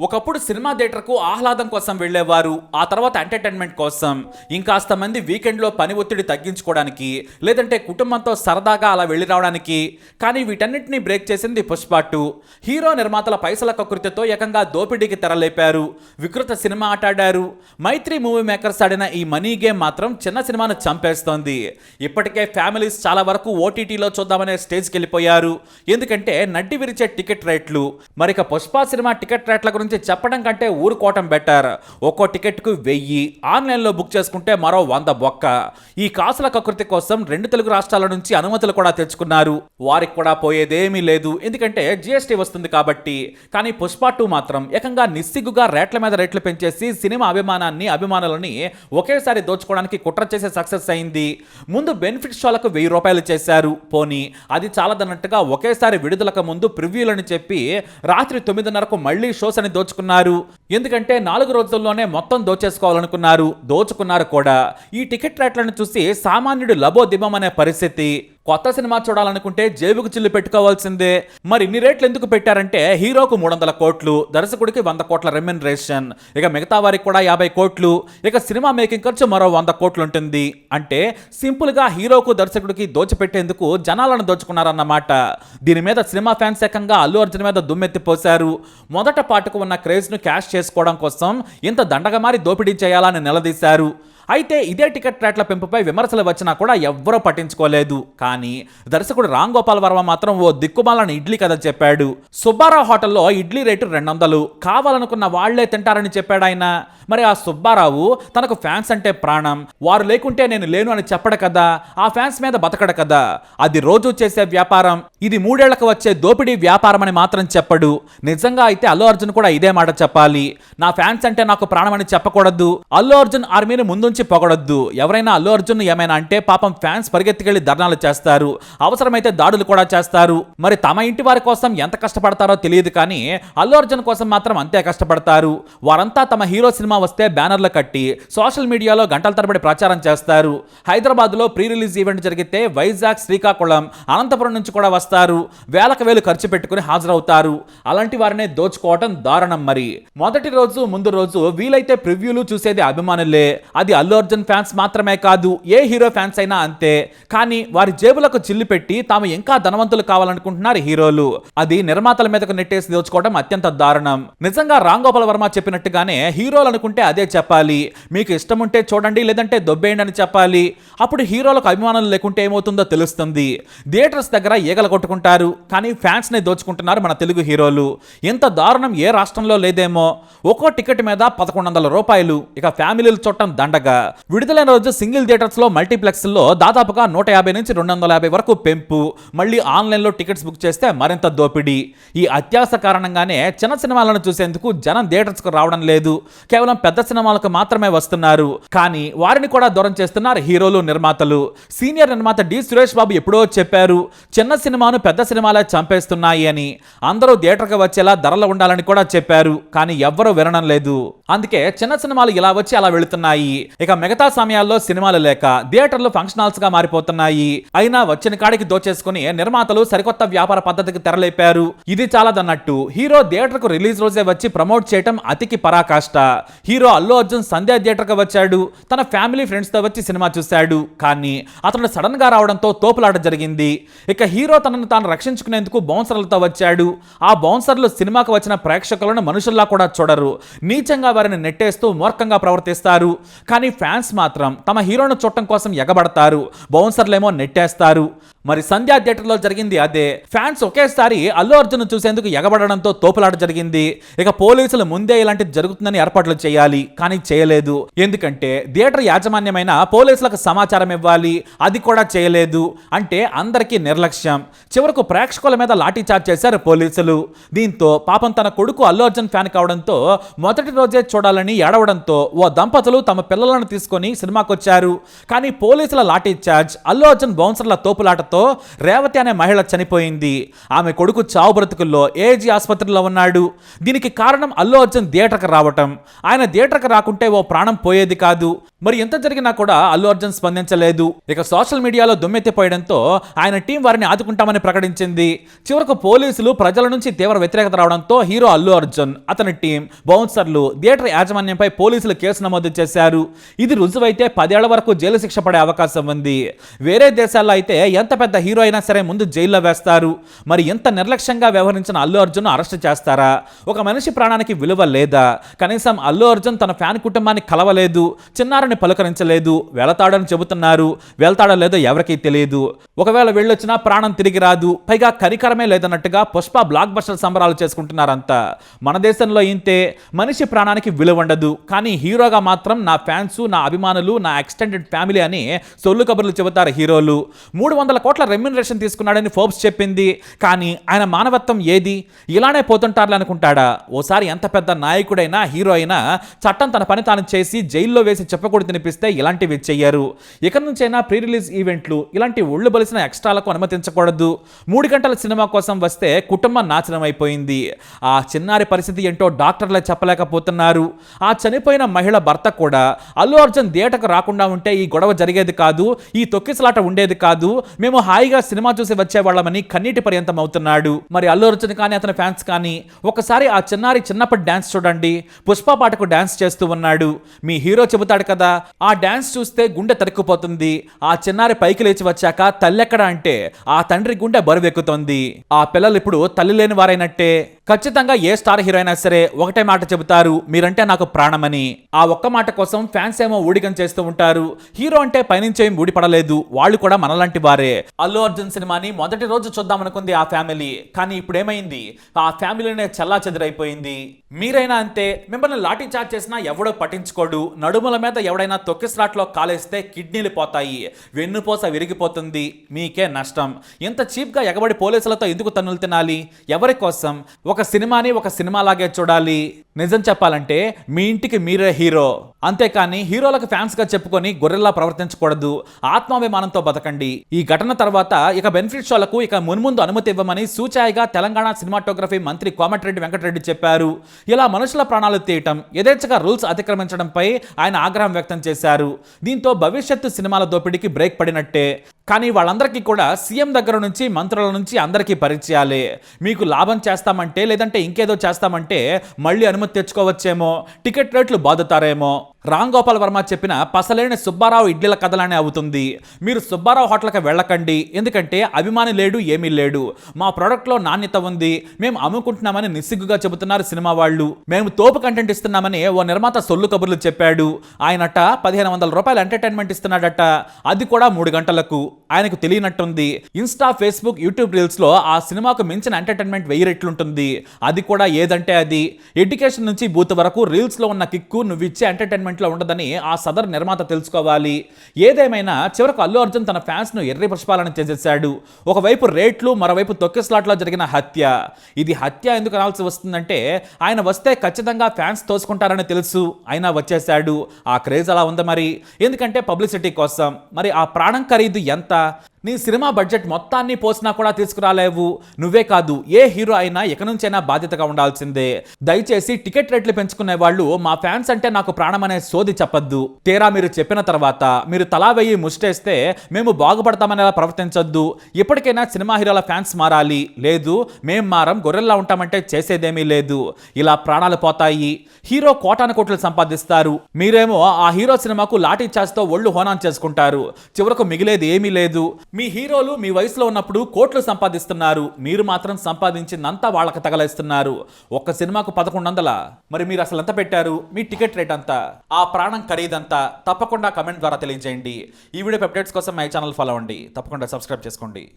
ఒకప్పుడు సినిమా థియేటర్కు ఆహ్లాదం కోసం వెళ్ళేవారు ఆ తర్వాత ఎంటర్టైన్మెంట్ కోసం. ఇంకాస్త మంది వీకెండ్లో పని ఒత్తిడి తగ్గించుకోవడానికి లేదంటే కుటుంబంతో సరదాగా అలా వెళ్ళి రావడానికి. కానీ వీటన్నిటిని బ్రేక్ చేసింది పుష్ప టూ. హీరో నిర్మాతల పైసల కకృతితో ఏకంగా దోపిడీకి తెరలేపారు. వికృత సినిమా ఆటాడారు మైత్రి మూవీ మేకర్స్ ఆడిన ఈ మనీ గేమ్ మాత్రం చిన్న సినిమాను చంపేస్తోంది. ఇప్పటికే ఫ్యామిలీస్ చాలా వరకు ఓటీటీలో చూద్దామనే స్టేజ్కి వెళ్ళిపోయారు. ఎందుకంటే నడ్డి విరిచే టికెట్ రేట్లు. మరిక పుష్ప సినిమా టికెట్ రేట్ల గురించి చెప్పడం కంటే ఊరుకోవటం బెటర్ ఒక్కో టికెట్కు వెయ్యి. ఆన్లైన్లో బుక్ చేసుకుంటే మరో వంద బొక్క. ఈ కాసుల కకృతి కోసం రెండు తెలుగు రాష్ట్రాల నుంచి అనుమతులు కూడా తెచ్చుకున్నారు. వారికి కూడా పోయేదేమీ లేదు. ఎందుకంటే జిఎస్టీ వస్తుంది కాబట్టి. కానీ పుష్ప టూ మాత్రం ఏకంగా నిస్సిగ్గుగా రేట్ల మీద రేట్లు పెంచేసి సినిమా అభిమానాన్ని అభిమానులని ఒకేసారి దోచుకోవడానికి కుట్ర చేసే సక్సెస్ అయింది. ముందు బెనిఫిట్ షోలకు వెయ్యి రూపాయలు చేశారు. పోనీ అది చాలదన్నట్టుగా ఒకేసారి విడుదలకు ముందు ప్రివ్యూలని చెప్పి రాత్రి తొమ్మిదిన్నరకు మళ్ళీ షోస్ అని దోచుకున్నారు. ఎందుకంటే నాలుగు రోజుల్లోనే మొత్తం దోచేసుకోవాలనుకున్నారు. దోచుకున్నారు కూడా. ఈ టికెట్ రేట్లను చూసి సామాన్యుడు లబోదిబం అనే పరిస్థితి. కొత్త సినిమా చూడాలనుకుంటే జేబుకు చిల్లు పెట్టుకోవాల్సిందే. మరి ఇన్ని రేట్లు ఎందుకు పెట్టారంటే హీరోకు మూడు వందల కోట్లు దర్శకుడికి వంద కోట్ల రెమ్యునరేషన్ ఇక మిగతా వారికి కూడా యాభై కోట్లు ఇక సినిమా మేకింగ్ ఖర్చు మరో వంద కోట్లు ఉంటుంది అంటే సింపుల్గా హీరోకు దర్శకుడికి దోచిపెట్టేందుకు జనాలను దోచుకున్నారన్నమాట. దీని మీద సినిమా ఫ్యాన్స్ ఏకంగా అల్లు అర్జున్ మీద దుమ్మెత్తిపోశారు. మొదట పాటుకు ఉన్న క్రేజ్ను క్యాష్ చేసుకోవడం కోసం ఇంత దండగమారి దోపిడీ చేయాలని నిలదీశారు. అయితే ఇదే టికెట్ రేట్ల పెంపుపై విమర్శలు వచ్చినా కూడా ఎవ్వరూ పట్టించుకోలేదు. కానీ దర్శకుడు రామ్ గోపాల్ వర్మ మాత్రం ఓ దిక్కుమాలని ఇడ్లీ కథ చెప్పాడు. సుబ్బారావు హోటల్లో ఇడ్లీ రేటు రెండు వందలు కావాలనుకున్న వాళ్ళే తింటారని చెప్పాడు ఆయన. మరి ఆ సుబ్బారావు తనకు ఫ్యాన్స్ అంటే ప్రాణం. వారు లేకుంటే నేను లేను అని చెప్పడు కదా. ఆ ఫ్యాన్స్ మీద బతకడు కదా. అది రోజు చేసే వ్యాపారం. ఇది మూడేళ్ళకు వచ్చే దోపిడీ వ్యాపారం అని మాత్రం చెప్పడు. నిజంగా అయితే అల్లు అర్జున్ కూడా ఇదే మాట చెప్పాలి. నా ఫ్యాన్స్ అంటే నాకు ప్రాణం అని చెప్పకూడదు. అల్లు అర్జున్ ఆర్మీని ముందుంచి పొగడొద్దు. ఎవరైనా అల్లు అర్జున్ ఏమైనా అంటే పాపం ఫ్యాన్స్ పరిగెత్తికెళ్ళి ధర్నాలు చేస్తారు. అవసరమైతే దాడులు కూడా చేస్తారు. మరి తమ ఇంటి వారి కోసం ఎంత కష్టపడతారో తెలియదు కానీ అల్లు అర్జున్ కోసం మాత్రం అంతే కష్టపడతారు. వారంతా తమ హీరో సినిమా వస్తే బ్యానర్లు కట్టి సోషల్ మీడియాలో గంటల తరబడి ప్రచారం చేస్తారు. హైదరాబాద్లో ప్రీ రిలీజ్ ఈవెంట్ జరిగితే వైజాగ్ శ్రీకాకుళం అనంతపురం నుంచి కూడా వస్తారు. వేలకు వేలు ఖర్చు పెట్టుకుని హాజరవుతారు. అలాంటి వారినే దోచుకోవటం దారుణం మరి. మొదటి రోజు ముందు రోజు వీలైతే ప్రివ్యూలు చూసేది అభిమానులే. అది అల్లు అర్జున్ ఫ్యాన్స్ మాత్రమే కాదు ఏ హీరో ఫ్యాన్స్ అయినా అంతే. కానీ వారి జేబులకు చిల్లు పెట్టి తాము ఇంకా ధనవంతులు కావాలనుకుంటున్నారు హీరోలు. అది నిర్మాతల మీదకు నెట్టేసి దోచుకోవడం అత్యంత దారుణం. నిజంగా రామ్ గోపాల్ వర్మ చెప్పినట్టుగానే హీరోలు అనుకుంటే అదే చెప్పాలి. మీకు ఇష్టం ఉంటే చూడండి లేదంటే దొబ్బేయండి అని చెప్పాలి. అప్పుడు హీరోలకు అభిమానులు లేకుంటే ఏమవుతుందో తెలుస్తుంది. థియేటర్స్ దగ్గర ఈగలు కొట్టుకుంటారు. కానీ ఫ్యాన్స్ నే దోచుకుంటున్నారు మన తెలుగు హీరోలు. ఇంత దారుణం ఏ రాష్ట్రంలో లేదేమో. ఒక్కో టికెట్ మీద పదకొండు వందల రూపాయలు. ఇక ఫ్యామిలీలు చూడటం దండగ. విడుదలైన రోజు సింగిల్ థియేటర్స్లో మల్టీప్లెక్స్లో దాదాపుగా నూట యాభై నుంచి రెండు వందల యాభై వరకు పెంపు. మళ్ళీ ఆన్లైన్లో టికెట్స్ బుక్ చేస్తే మరింత దోపిడీ. ఈ అత్యాస కారణంగానే చిన్న సినిమాలను చూసేందుకు జనం థియేటర్స్కు రావడం లేదు. కేవలం పెద్ద సినిమాలకు మాత్రమే వస్తున్నారు. కానీ వారిని కూడా దూరం చేస్తున్నారు హీరోలు నిర్మాతలు. సీనియర్ నిర్మాత డి. సురేష్ బాబు ఎప్పుడో చెప్పారు చిన్న సినిమాను పెద్ద సినిమాలే చంపేస్తున్నాయి అని. అందరూ థియేటర్కి వచ్చేలా ధరలు ఉండాలని కూడా చెప్పారు. కానీ ఎవ్వరూ వినడం లేదు. అందుకే చిన్న సినిమాలు ఇలా వచ్చి అలా వెళుతున్నాయి. ఇక మిగతా సమయాల్లో సినిమాలు లేక థియేటర్లు ఫంక్షన్ హాల్స్గా మారిపోతున్నాయి. అయినా వచ్చిన కాడికి దోచేసుకుని నిర్మాతలు సరికొత్త వ్యాపార పద్ధతికి తెరలేపారు. ఇది చాలదన్నట్టు హీరో థియేటర్కు రిలీజ్ రోజే వచ్చి ప్రమోట్ చేయటం అతికి పరాకాష్ట. హీరో అల్లు అర్జున్ సంధ్యా థియేటర్కు వచ్చాడు. తన ఫ్యామిలీ ఫ్రెండ్స్తో వచ్చి సినిమా చూశాడు. కానీ అతను సడన్గా రావడంతో తోపులాట జరిగింది. ఇక హీరో తనను తాను రక్షించుకునేందుకు బౌన్సర్లతో వచ్చాడు. ఆ బౌన్సర్లు సినిమాకు వచ్చిన ప్రేక్షకులను మనుషుల్లా కూడా చూడరు. నీచంగా వారిని నెట్టేస్తూ మూర్ఖంగా ప్రవర్తిస్తారు. కానీ ఫ్యాన్స్ మాత్రం తమ హీరోను చూడటం కోసం ఎగబడతారు. బౌన్సర్లేమో నెట్టేస్తారు. మరి సంధ్యా థియేటర్లో జరిగింది అదే. ఫ్యాన్స్ ఒకేసారి అల్లు అర్జున్ చూసేందుకు ఎగబడడంతో తోపులాట జరిగింది. ఇక పోలీసులు ముందే ఇలాంటిది జరుగుతుందని ఏర్పాట్లు చేయాలి కానీ చేయలేదు. ఎందుకంటే థియేటర్ యాజమాన్యమైన పోలీసులకు సమాచారం ఇవ్వాలి అది కూడా చేయలేదు అంటే అందరికీ నిర్లక్ష్యం. చివరకు ప్రేక్షకుల మీద లాఠీ చార్జ్ చేశారు పోలీసులు. దీంతో పాపం తన కొడుకు అల్లు అర్జున్ ఫ్యాన్ కావడంతో మొదటి రోజే చూడాలని ఏడవడంతో ఓ దంపతులు తమ పిల్లలను తీసుకొని సినిమాకొచ్చారు. కానీ పోలీసుల లాఠీ చార్జ్ అల్లు అర్జున్ బౌన్సర్ల తోపులాట ఘటనతో రేవతి అనే మహిళ చనిపోయింది. ఆమె కొడుకు చావు బ్రతుకుల్లో ఏజీ ఆసుపత్రిలో ఉన్నాడు. దీనికి కారణం అల్లు అర్జున్ థియేటర్కి రావటం. ఆయన థియేటర్కి రాకుంటే ఓ ప్రాణం పోయేది కాదు. మరి ఎంత జరిగినా కూడా అల్లు అర్జున్ స్పందించలేదు. ఇక సోషల్ మీడియాలో దుమ్మెత్తిపోయడంతో ఆయన టీం వారిని ఆదుకుంటామని ప్రకటించింది. చివరకు పోలీసులు ప్రజల నుంచి తీవ్ర వ్యతిరేకత రావడంతో హీరో అల్లు అర్జున్ అతని టీం బౌన్సర్లు థియేటర్ యాజమాన్యంపై పోలీసులు కేసు నమోదు చేశారు. ఇది రుజువైతే పదేళ్ళ వరకు జైలు శిక్ష పడే అవకాశం ఉంది. వేరే దేశాల్లో అయితే ఎంత పెద్ద హీరో అయినా సరే ముందు జైల్లో వేస్తారు. మరి ఎంత నిర్లక్ష్యంగా వ్యవహరించిన అల్లు అర్జున్ అరెస్ట్ చేస్తారా? ఒక మనిషి ప్రాణానికి విలువ లేదా? కనీసం అల్లు అర్జున్ తన ఫ్యాన్ కుటుంబాన్ని కలవలేదు. చిన్నారిని పలకరించలేదు? వెళతాడని చెబుతున్నారు. వెళ్తాడో లేదో ఎవరికీ తెలియదు ఒకవేళ వెళ్ళొచ్చినా ప్రాణం తిరిగి రాదు. పైగా కనికరమే లేదన్నట్టుగా పుష్ప బ్లాక్ బస్టర్ సంబరాలు చేసుకుంటున్నారంతా మన దేశంలో ఇంతే. మనిషి ప్రాణానికి విలువ ఉండదు. కానీ హీరోగా మాత్రం నా ఫ్యాన్స్ నా అభిమానులు నా ఎక్స్టెండెడ్ ఫ్యామిలీ అని సొల్లు కబుర్లు చెబుతారు హీరోలు. మూడు వందల కోట్ల రెమ్యునరేషన్ తీసుకున్నాడని ఫోర్బ్స్ చెప్పింది. కానీ ఆయన మానవత్వం ఏది? ఇలానే పోతుంటారులే అనుకుంటాడా? ఓసారి ఎంత పెద్ద నాయకుడైనా హీరో అయినా చట్టం తన పని తాను చేసి జైల్లో వేసి చెప్పకూడదు తినిపిస్తే ఇలాంటివి చెయ్యరు. ఇక నుంచైనా ప్రీ రిలీజ్ ఈవెంట్లు ఇలాంటి ఒళ్ళు బలిసిన ఎక్స్ట్రాలకు అనుమతించకూడదు. మూడు గంటల సినిమా కోసం వస్తే కుటుంబం నాశనం అయిపోయింది. ఆ చిన్నారి పరిస్థితి ఏంటో డాక్టర్లే చెప్పలేకపోతున్నారు. ఆ చనిపోయిన మహిళ భర్త కూడా అల్లు అర్జున్ థియేటర్కు రాకుండా ఉంటే ఈ గొడవ జరిగేది కాదు ఈ తొక్కిసలాట ఉండేది కాదు. మేము హాయిగా సినిమా చూసి వచ్చేవాళ్ళమని కన్నీటి పర్యంతం అవుతున్నాడు. మరి అల్లు అర్జున్ కానీ అతని ఫ్యాన్స్ కానీ ఒకసారి ఆ చిన్నారి చిన్నప్పటి డాన్స్ చూడండి. పుష్ప పాటకు డాన్స్ చేస్తూ ఉన్నాడు. మీ హీరో చెబుతాడు కదా ఆ డాన్స్ చూస్తే గుండె తరుక్కుపోతుంది ఆ చిన్నారి పైకి లేచి వచ్చాక తల్లెక్కడ అంటే ఆ తండ్రి గుండె బరువెక్కుతోంది. ఆ పిల్లలు ఇప్పుడు తల్లి లేని వారైనట్టే. ఖచ్చితంగా ఏ స్టార్ హీరో అయినా సరే ఒకటే మాట చెబుతారు మీరంటే నాకు ప్రాణమని. ఆ ఒక్క మాట కోసం ఫ్యాన్స్ ఏమో ఊడిగం చేస్తూ ఉంటారు. హీరో అంటే పైనుంచి ఏం ఊడిపడలేదు. వాళ్ళు కూడా మనలాంటి వారే. అల్లు అర్జున్ సినిమాని మొదటి రోజు చూద్దాం అనుకుంది ఆ ఫ్యామిలీ. కానీ ఇప్పుడు ఏమైంది ఆ ఫ్యామిలీనే చల్లా చెదరైపోయింది మీరైనా అంతే. మిమ్మల్ని లాఠీ చార్జ్ చేసినా ఎవడో పట్టించుకోడు. నడుముల మీద ఎవడైనా తొక్కిస్లాట్లో కాలేస్తే కిడ్నీలు పోతాయి. వెన్నుపోస విరిగిపోతుంది. మీకే నష్టం. ఇంత చీప్గా ఎగబడి పోలీసులతో ఎందుకు తన్నులు తినాలి? ఎవరి కోసం? ఒక సినిమాని ఒక సినిమాలాగే చూడాలి. నిజం చెప్పాలంటే మీ ఇంటికి మీరే హీరో. అంతేకాని హీరోలకు ఫ్యాన్స్గా చెప్పుకొని గొర్రెల్లా ప్రవర్తించకూడదు. ఆత్మాభిమానంతో బతకండి. ఈ ఘటన తర్వాత ఇక బెనిఫిట్ షోలకు ఇక మున్ముందు అనుమతి ఇవ్వమని సూచాయిగా తెలంగాణ సినిమాటోగ్రఫీ మంత్రి కోమటిరెడ్డి వెంకటరెడ్డి చెప్పారు. ఇలా మనుషుల ప్రాణాలు తీయటం యథేచ్ఛగా రూల్స్ అతిక్రమించడంపై ఆయన ఆగ్రహం వ్యక్తం చేశారు. దీంతో భవిష్యత్తు సినిమాల దోపిడీకి బ్రేక్ పడినట్టే. కానీ వాళ్ళందరికీ కూడా సీఎం దగ్గర నుంచి మంత్రుల నుంచి అందరికీ పరిచయాలే. మీకు లాభం చేస్తామంటే లేదంటే ఇంకేదో చేస్తామంటే మళ్ళీ అనుమతి తెచ్చుకోవచ్చేమో టికెట్ రేట్లు బాదుతారేమో. రామ్ గోపాల్ వర్మ చెప్పిన పసలేని సుబ్బారావు ఇడ్లీల కథలానే అవుతుంది. మీరు సుబ్బారావు హోటల్కి వెళ్ళకండి. ఎందుకంటే అభిమాని లేడు ఏమీ లేడు. మా ప్రోడక్ట్లో నాణ్యత ఉంది. మేము అమ్ముకుంటున్నామని నిస్సిగ్గుగా చెబుతున్నారు సినిమా వాళ్ళు. మేము తోపు కంటెంట్ ఇస్తున్నామని ఓ నిర్మాత సొల్లు కబుర్లు చెప్పాడు. ఆయనట పదిహేను వందల రూపాయలు ఎంటర్టైన్మెంట్ ఇస్తున్నాడట. అది కూడా మూడు గంటలకు. ఆయనకు తెలియనట్టుంది. ఇన్స్టా ఫేస్బుక్ యూట్యూబ్ రీల్స్లో ఆ సినిమాకు మించిన ఎంటర్టైన్మెంట్ వెయ్యి రెట్లుంటుంది. అది కూడా ఏదంటే అది. ఎడ్యుకేషన్ నుంచి బూత్ వరకు రీల్స్లో ఉన్న కిక్కు నువ్వు ఇచ్చే ఎంటర్టైన్మెంట్ ఎంటర్టైన్మెంట్లో ఉండదని ఆ సదర్ నిర్మాత తెలుసుకోవాలి. ఏదేమైనా చివరకు అల్లు అర్జున్ తన ఫ్యాన్స్ను ఎర్రి పుష్పాలను చేసేశాడు ఒకవైపు రేట్లు మరోవైపు తొక్కిస్లాట్లో జరిగిన హత్య. ఇది హత్య ఎందుకు అనాల్సి వస్తుందంటే ఆయన వస్తే ఖచ్చితంగా ఫ్యాన్స్ తోసుకుంటారని తెలుసు. అయినా వచ్చేశాడు. ఆ క్రేజ్ అలా ఉంది మరి. ఎందుకంటే పబ్లిసిటీ కోసం. మరి ఆ ప్రాణం ఖరీదు ఎంత? నీ సినిమా బడ్జెట్ మొత్తాన్ని పోసినా కూడా తీసుకురాలేవు. నువ్వే కాదు ఏ హీరో అయినా ఇక నుంచైనా బాధ్యతగా ఉండాల్సిందే. దయచేసి టికెట్ రేట్లు పెంచుకునే వాళ్ళు మా ఫ్యాన్స్ అంటే నాకు ప్రాణం అనే సోది చెప్పొద్దు. తేరా మీరు చెప్పిన తర్వాత మీరు తలా వెయ్యి ముష్టేస్తే మేము బాగుపడతామనేలా ప్రవర్తించొద్దు. ఇప్పటికైనా సినిమా హీరోల ఫ్యాన్స్ మారాలి. లేదు మేం మారం గొర్రెల్లా ఉంటామంటే చేసేదేమీ లేదు. ఇలా ప్రాణాలు పోతాయి. హీరో కోటాను కోట్లు సంపాదిస్తారు. మీరేమో ఆ హీరో సినిమాకు లాఠీ చార్జ్తో ఒళ్ళు హోనాన్ చేసుకుంటారు. చివరకు మిగిలేది ఏమీ లేదు. మీ హీరోలు మీ వయసులో ఉన్నప్పుడు కోట్లు సంపాదిస్తున్నారు. మీరు మాత్రం సంపాదించిందంతా వాళ్ళకి తగలేస్తున్నారు. ఒక్క సినిమాకు పదకొండు వందల? మరి మీరు అసలు ఎంత పెట్టారు? మీ టికెట్ రేట్ అంతా ఆ ప్రాణం ఖరీదంతా తప్పకుండా కమెంట్ ద్వారా తెలియజేయండి. ఈ వీడియో అప్డేట్స్ కోసం మై ఛానల్ ఫాలో అవ్వండి. తప్పకుండా సబ్స్క్రైబ్ చేసుకోండి.